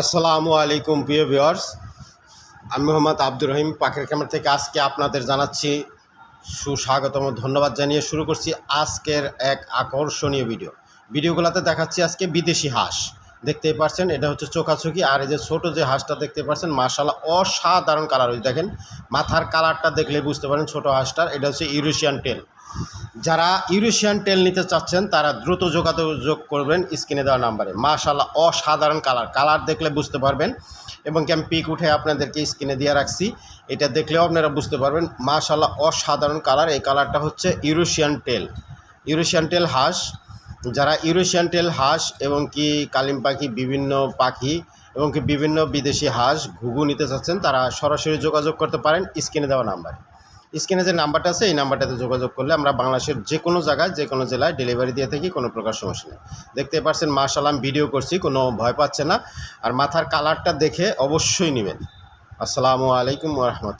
আসসালামু আলাইকুম, প্রিয় ভিউয়ার্স। আমি মোহাম্মদ আব্দুর রহিম, পাখির ক্যামেরা থেকে আজকে আপনাদের জানাচ্ছি সুস্বাগতম, ধন্যবাদ জানিয়ে শুরু করছি আজকের এক আকর্ষণীয় ভিডিও। ভিডিওগুলোতে দেখাচ্ছি আজকে বিদেশি হাঁস। দেখতেই পাচ্ছেন, এটা হচ্ছে চোখাচোখি, আর এই যে ছোটো যে হাঁসটা দেখতে পাচ্ছেন মার্শাল্লাহ অসাধারণ কালার ওই দেখেন। মাথার কালারটা দেখলে বুঝতে পারেন ছোটো হাঁসটার, এটা হচ্ছে ইউরেশিয়ান টেল। যারা ইউরেশিয়ান টেল নিতে চাচ্ছেন, তারা দ্রুত যোগাযোগ করবেন স্ক্রিনে দেওয়া নাম্বারে। মাশাল্লাহ অসাধারণ কালার। কালার দেখলে বুঝতে পারবেন। এবং কি আমি পিক উঠে আপনাদেরকে স্ক্রিনে দিয়ে রাখছি। এটা দেখলেও আপনারা বুঝতে পারবেন। মাশাল্লাহ অসাধারণ কালার। এই কালারটা হচ্ছে ইউরেশিয়ান টেল ইউরেশিয়ান টেল হাঁস। যারা ইউরেশিয়ান টেল হাঁস এবং কি কালিম পাখি, বিভিন্ন পাখি এবং কি বিভিন্ন বিদেশি হাঁস, ঘুঘু নিতে চাচ্ছেন, তারা সরাসরি যোগাযোগ করতে পারেন স্ক্রিনে দেওয়া নাম্বারে। স্ক্রিনে যে নাম্বারটা আছে, এই নাম্বারটাতে যোগাযোগ করলে আমরা বাংলাদেশের যে কোনো জায়গায় যে কোনো জেলায় ডেলিভারি দিয়ে থাকি, কোনো প্রকার সমস্যা নেই। দেখতে পাচ্ছেন মার্শাল আমি ভিডিও করছি, কোনো ভয় পাচ্ছে না। আর মাথার কালারটা দেখে অবশ্যই নেবেন। আসসালামু আলাইকুম রহমতুল্লাহ।